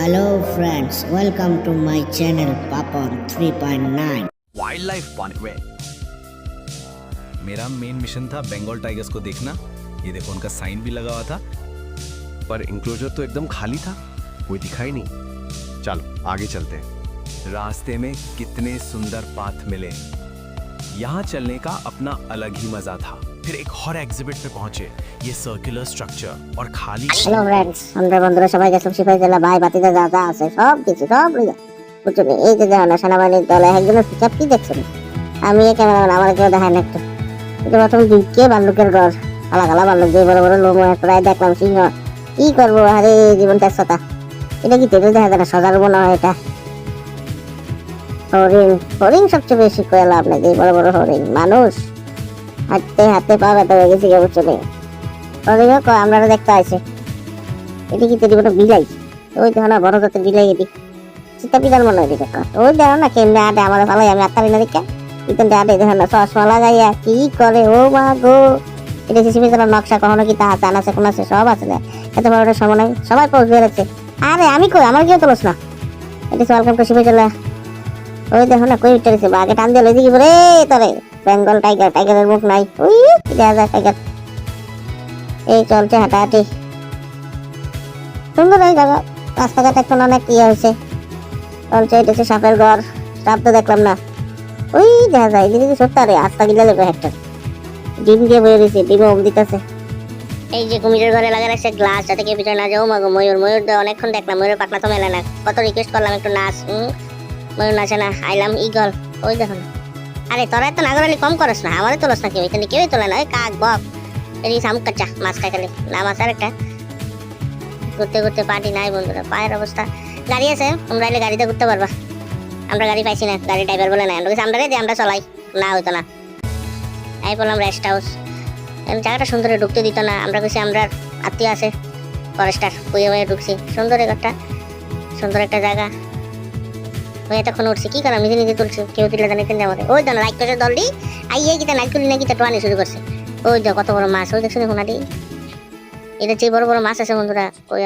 Hello friends, welcome to my channel Papon 3.9. Wildlife वे मेरा main mission था Bengal tigers को देखना। ये देखो उनका साइन भी लगा हुआ था। पर इंक्लोजर तो एकदम खाली था। कोई दिखाई नहीं। चलो आगे चलते हैं। रास्ते में कितने सुंदर पाथ मिले। यहाँ चलने का अपना अलग ही मजा था फिर एक और एग्जिबिट पे पहुंचे ये सर्कुलर स्ट्रक्चर और खाली হ্যালো ফ্রেন্ডস আমরা বন্ধুরা সবাই গেছিলাম সিপাহী জেলা ভাই বাতিতে যা যা আছে সব কিছু সব লিগা বুঝছো নি? এই যে দেখো সেনাবাহিনীর দলে একজনের পিছাপ কি দেখছেন আমি এই ক্যামেরাম্যান আমার কেউ দেখায় না একটু এটা প্রথম দিকে বাল্লুকের ঘর আলা গালা বাল্লুক যে বড় বড় লোম প্রায় দেখলাম সিংহ কি করবো আরে জীবন ব্যস্ততা এটা কি তেলে দেখা যায় না সজার মনে হয় এটা হরিণ হরিণ সবচেয়ে বেশি লাভ নেই বড় বড় হরিণ, মানুষ? হাঁটতে হাঁটতে পা ব্যথা হয়ে গেছে, কেউ নি? হরিণও কয় আমরা দেখতে আইছে। এটি কি তেরি বড় বিলাই, ওই দেখো না, বড় জাতের বিলাই এটি চিতা বিড়াল মনে হয় দেখো ওই দেখো না, কেমনে আটে আমাদের ভালোই আমি আত্মারি না দেখে। ইতেন আটে দেখো না, চশমা লাগাইয়া কি করে? ও মা গো! এটা সিসি মিজার নকশা, কখনো কি তাহা চান আছে কোন আছে? সব আছে এত বড় সময় সবাই পোজ বেরোচ্ছে আরে, আমি কই? আমার কেউ তোলস না। এটি ওয়েলকাম টু চলে ওই দেখো না কই উঠে গেছে আগে টান দিয়ে লইতে কি বলে? তরে বেঙ্গল টাইগার, টাইগারের মুখ নাই। ওই দেখা যায় টাইগার। এই চলছে হাঁটাহাঁটি। সুন্দর এই জায়গা রাস্তাঘাট এখন অনেক ইয়ে হয়েছে। চলছে, এটা সাপের ঘর। সাপ তো দেখলাম না। ওই দেখা যায় এদিকে সত্য? আরে, আস্তা গিলা লেবে একটা। ডিম দিয়ে বয়ে রয়েছে ডিমে ওম দিতেছে। এই যে কুমিরের ঘরে লাগা রাখছে গ্লাস যাতে কেউ পিছনে না যাও। মাগো ময়ূর ময়ূর অনেকক্ষণ দেখলাম, ময়ূরের পাখনা তো মেলে না। কত রিকোয়েস্ট করলাম একটু নাচ ময়ূর নাচে না আইলাম ইগল ওই দেখো না। আরে, তোরা তো নাগরালি কম করস না আমাদের তোলস না কেউ, এখানে কেউই তোলে না, ওই কাক, বক। এদিকে শামুক কাচ্চা, মাছ খাই খালি। না, মাছ আর একটা। ঘুরতে ঘুরতে পার্টি নাই বন্ধুরা, পায়ের অবস্থা। গাড়ি আছে, তোমরা এলে গাড়িতে ঘুরতে পারবা। আমরা গাড়ি পাইছি না, গাড়ি ড্রাইভার বলে না আমরা আমরা দিয়ে আমরা চলাই। না, হইতো না। এই বললাম রেস্ট হাউস জায়গাটা সুন্দরে, ঢুকতে দিত না। আমরা কিছু আমরা আত্মীয় আছে ফরেস্টার বইয়ে বইয়ে ঢুকছি। সুন্দর একটা সুন্দর একটা জায়গা। ওই এতক্ষণ উঠছি, কি করাম নিজে নিজে তুলছি, কেউ তুলে জানে কিন্তু আমাকে। ওই তো লাইক করে দলটি, আই, এই কিতা নাইট তুলি না কিতা টোয়ানি শুরু করছে। ওই যে কত বড় মাছ, ওই দেখছ দেখুন আদি এটা যে বড় বড় মাছ আছে বন্ধুরা, ওই